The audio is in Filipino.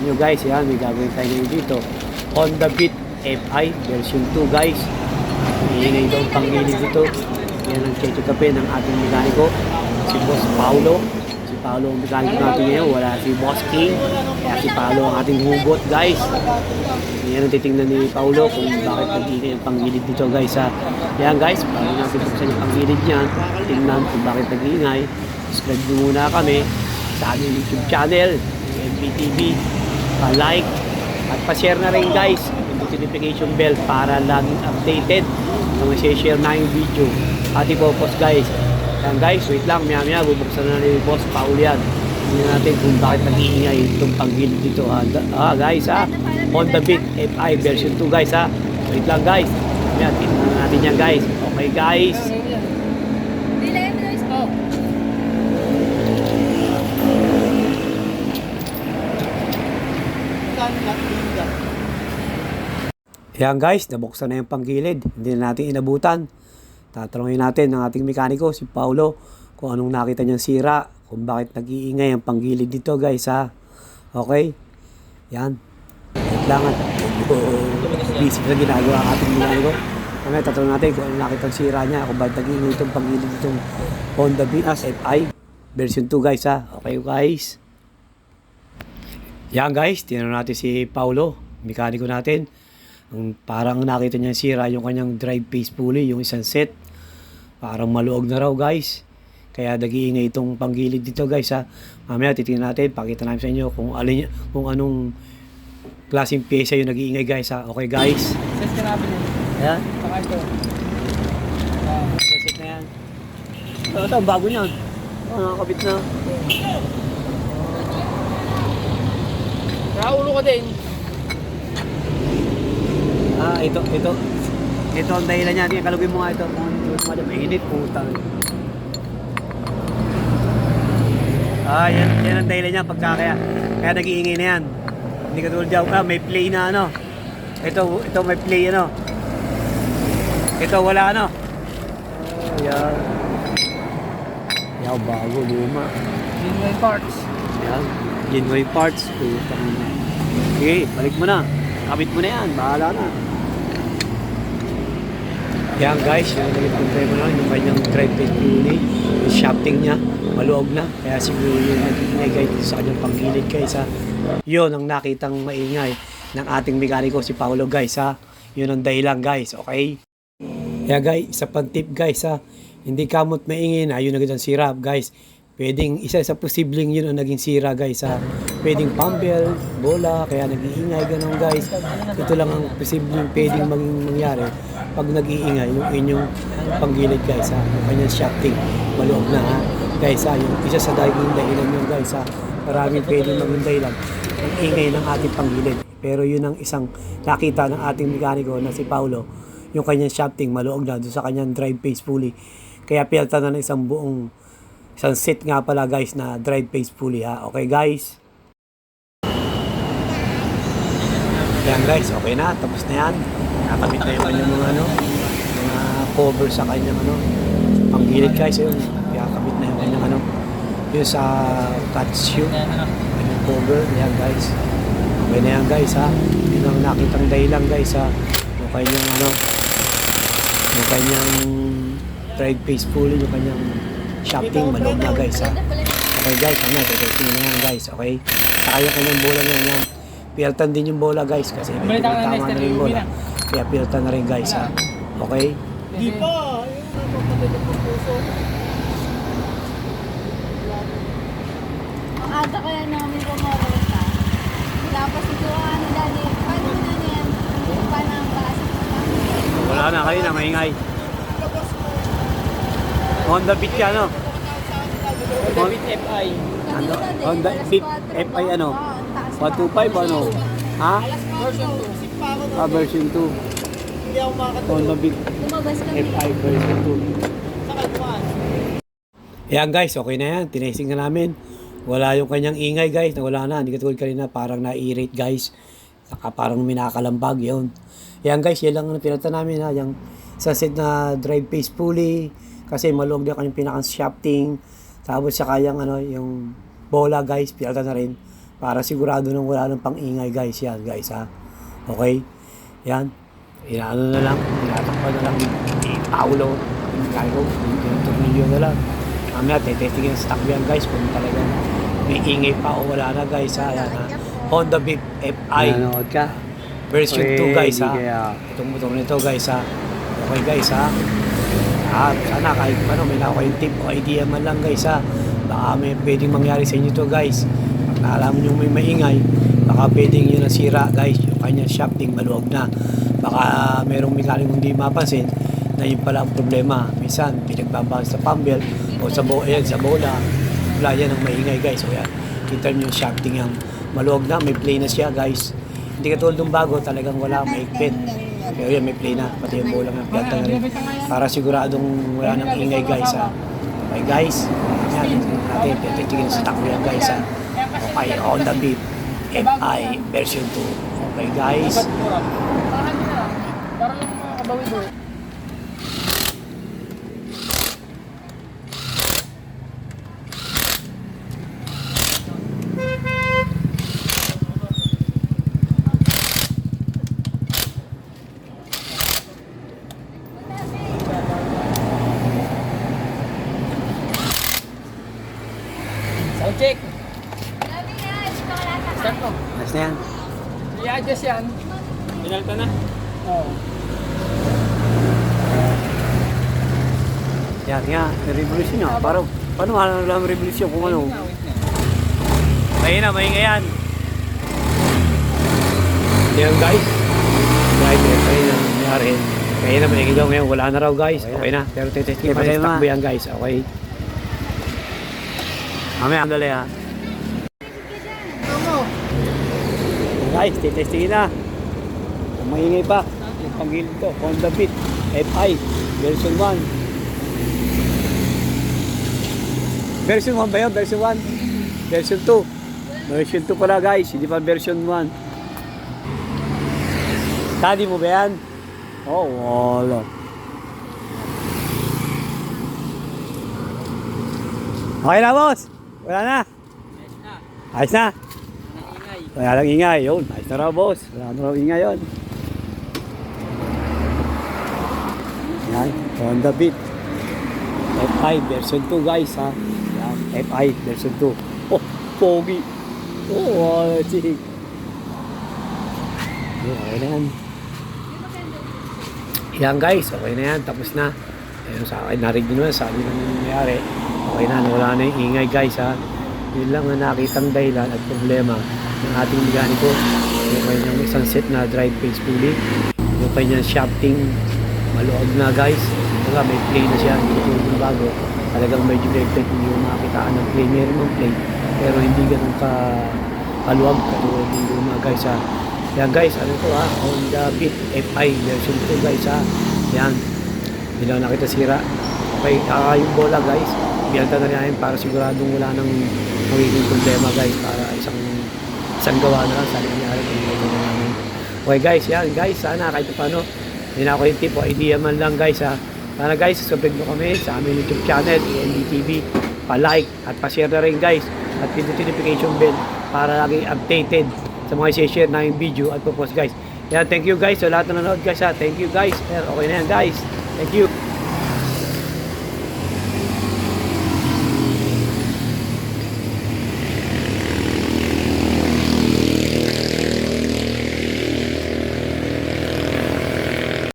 inyo guys. Yan, may gagawin tayo ngayon dito. Honda Beat FI version 2 guys. Iingay daw ang panggilid dito. Yan ang cheche kape ng ating mekaniko. Si Boss Paulo. Si Paulo ang mekaniko natin ngayon. Wala si Boss King. Kaya si Paulo ang ating hugot guys. Yan ang titingnan ni Paulo kung bakit nag-iingay ang panggilid dito guys ha. Yan guys, bago natin buksan yung panggilid niyan, tingnan kung bakit nag-iingay. Subscribe muna kami sa aming YouTube channel, MPTV. Pa-like at pa-share na rin guys yung notification bell para laging updated na share na yung video. At ipopost guys. Yan guys, wait lang, maya maya, bubuksan na ni Boss Paul yan. Tingnan natin kung bakit nag-iingay itong panggilid dito. Da- ah guys ha, Honda Beat FI version 2 guys ha. Wait lang guys. Yan, tingnan natin yan guys. Okay guys. Delay mo guys. Oh. Yan guys, nabuksan na yung panggilid. Hindi na natin inabutan. Tatanungin natin ng ating mekaniko, si Paulo, kung anong nakita niyang sira, kung bakit nag-iingay ang panggilid dito guys ha. Okay? Yan. Wait lang at busy na ginagawa ang ating mekaniko. Kaya tatanungin natin kung anong nakita ang sira niya, kung bakit nag-iingay itong panggilid itong Honda Beat FI version 2 guys ha. Okay guys. Yan guys, tinanong natin si Paulo, mekaniko natin. Ang parang nakita niya sira yung kanyang drive face pulley, yung isang set. Parang maluog na raw guys. Kaya nag-iingay itong panggilid dito guys ha. Mamaya titingnan natin, pakita namin sa inyo kung alin kung anong klaseng pyesa yung nag-iingay guys ha. Okay guys. Saan ka namin yun? Ayan, Saka ito. set na yan. Ito, ito, bago niyan. Oh, nakakabit na. Saka ulo ko din. Ah, ito, ito. Ito ang dahilan niya. Tingnan, kalugin mo nga ito. Kung mainit, putang. Ah, yan, yan ang dahilan niya. Pagka kaya, kaya nag-iingay na yan. Hindi ka tulad dyan. Ah, may play na ano. Ito, ito may play ano. Ito wala ano. Oh, yan. Yan, bago, luma. Genuine parts. Yan. Genuine parts. Sige, balik mo na. Kapit mo na yan. Bahala na. Yan guys, yung naging problema na yung kanyang drive test unit, yung shafting niya, maluog na. Kaya siguro yung nag-iingay guys sa kanyang panggilid guys ha. Yun ang nakitang maingay ng ating mekaniko si Paolo guys ha. Yun ang dahilan guys, okay? Kaya guys, isa pang tip guys ha. Hindi kamot maingay na yun agad ang sira guys. Pwedeng isa sa posibleng yun ang naging sira guys ha. Pwedeng pambel, bola, kaya nag-iingay ganun guys. Ito lang ang posibleng pwedeng maging mangyari pag nag-iingay yung inyong panggilid guys ha. Yung kanyang shafting, maluog na ha. Guys ha, yung isa sa dahilan dahilan yun guys ha. Maraming pwedeng maging dahilan ang ingay ng ating panggilid. Pero yun ang isang nakita ng ating mekaniko na si Paulo yung kanyang shafting maluog na doon sa kanyang drive face pulley. Kaya pilta na ng isang buong isang set nga pala guys na drive face pulley ha. Okay guys. Yan guys, okay na. Tapos na yan. Nakakabit na yung kanyang mga ano, mga cover sa kanyang ano, panggilid guys. Yun, nakakabit na yung kanyang ano, yung sa shoe. Kanyang cover. Yan guys. Okay na yan guys ha. Yun ang nakitang dahilan guys ha. Yung kanyang ano, yung kanyang drive face pulley, yung kanyang shafting, malog na guys ha. Okay guys, ano, testing na yan guys, okay? Saka yung kanyang bola na yan, piltan din yung bola guys kasi may ko na, tama na rin yung bola. na. Kaya piltan na rin guys ha. Okay? Di pa. Ang aga kaya namin kumarota. Tapos ito ano dali. Paano na yan? Paano ang basa? Wala na kayo na maingay. Honda Beat ka no? David FI. Ano? Honda Beat FI ano? 125 ano? Ha? Version 2. Ah, version 2. Hindi ako makakatulog. Honda Beat. FI version 2. Sa kalpuan. Yan guys, okay na yan. Tinesting na namin. Wala yung kanyang ingay guys. Nawala na. Hindi katulad kanina. Parang na-irate guys. Saka parang minakalambag yun. Yan guys, yan lang ang pinata namin ha. Yung sa set na drive face pulley. Kasi maluwag na kanyang pinakang shafting. Tapos sa kayang ano, yung bola guys, pinata na rin. para sigurado nang wala ng pang-ingay guys yan guys ha. Okay? Yan. Inaano na lang, tinatakpan na lang yung paulo, yung yung tornilyo na lang. Mamaya, tetestingin sa yan guys kung talagang may ingay pa o wala na guys ha. Yan ha. Honda Beat FI Nanonood ka? version 2 guys ha. Itong motor nito guys ha. Okay guys ha. Ah, sana kahit paano may nakuha yung tip o idea man lang guys ha. Baka may pwedeng mangyari sa inyo to guys. Pag naalaman nyo may maingay, baka pwedeng yun nasira guys. Yung kanya shafting maluwag na. Baka merong mekanikong hindi mapansin na yun pala ang problema. Minsan, pinagbabahal sa pambel o sa, bo ayan, sa bola. Wala yan ang maingay guys. O yan, kita nyo yung shafting yung maluwag na. May play na siya guys. Hindi katulad ng bago, talagang wala, may Pero yan, may play na. Pati yung bola ng piyata na rin. Para siguradong wala nang ingay guys ha. Okay guys, yan, natin, titigil sa takbo yan guys ha. Okay, on the beat, FI version 2. Okay guys. Parang nyo na. Para Start mo. Nice na yan. I-adjust yan. Pinalta na? Oo. Yan nga, may revolution nyo. Parang, paano wala lang revolution kung ano? Mahina, maingay yan. Yan guys. Eh, kaya na nangyari. Kaya na maingay daw ngayon. Wala na raw guys. Okay na. Pero titesting pa ma. takbo yan guys. Okay. Mamaya, andali ha. Guys, titestingin na. Kung maingay pa, yung panggilid ko, Honda Beat, FI, version 1. Version 1 ba yun? Version 1? Version 2. Version 2 pala guys, hindi pa version 1. Study mo ba yan? Oh, wala. Okay na boss? Wala na? Ayos na? Wala lang ingay. Yun, ayos na boss. Wala na raw ingay yun. Yan, Honda Beat. FI version 2 guys ha. Yan, FI version 2. Oh, pogi. Oh, oh chik. Yan, okay na yan. Yan guys, okay na yan. Tapos na. Ayun sa akin, narinig nyo na, sabi na nangyayari. Okay na, wala na yung ingay guys ha. Yun lang ang nakitang dahilan at problema ng ating mekaniko. Yung kanyang isang set na drive face pulley. Yung kanyang shafting maluwag na guys. Diba, may play na siya, hindi tulad ng bago. Talagang medyo hindi mo makitaan ng play. Meron ng play, pero hindi ganun ka kaluwag katulad ng luma guys ha. Yan guys, ano to ha, Honda Beat FI version 2 guys ha. Yan, hindi nakita sira. Okay, kaka yung bola guys. Biyanta na rin para siguradong wala nang magiging problema guys para isang isang gawa na lang sa nangyari kung hindi na namin. Okay guys, yan guys, sana kahit paano hindi na ako yung tip o idea man lang guys ha. Sana guys, subscribe mo kami sa aming YouTube channel, END Pa-like at pa-share na rin guys. At pindutin notification bell para lagi updated sa mga i-share na yung video at post guys. Yan, thank you guys sa lahat na nanood guys ha. Thank you guys. Okay na yan guys. Thank you.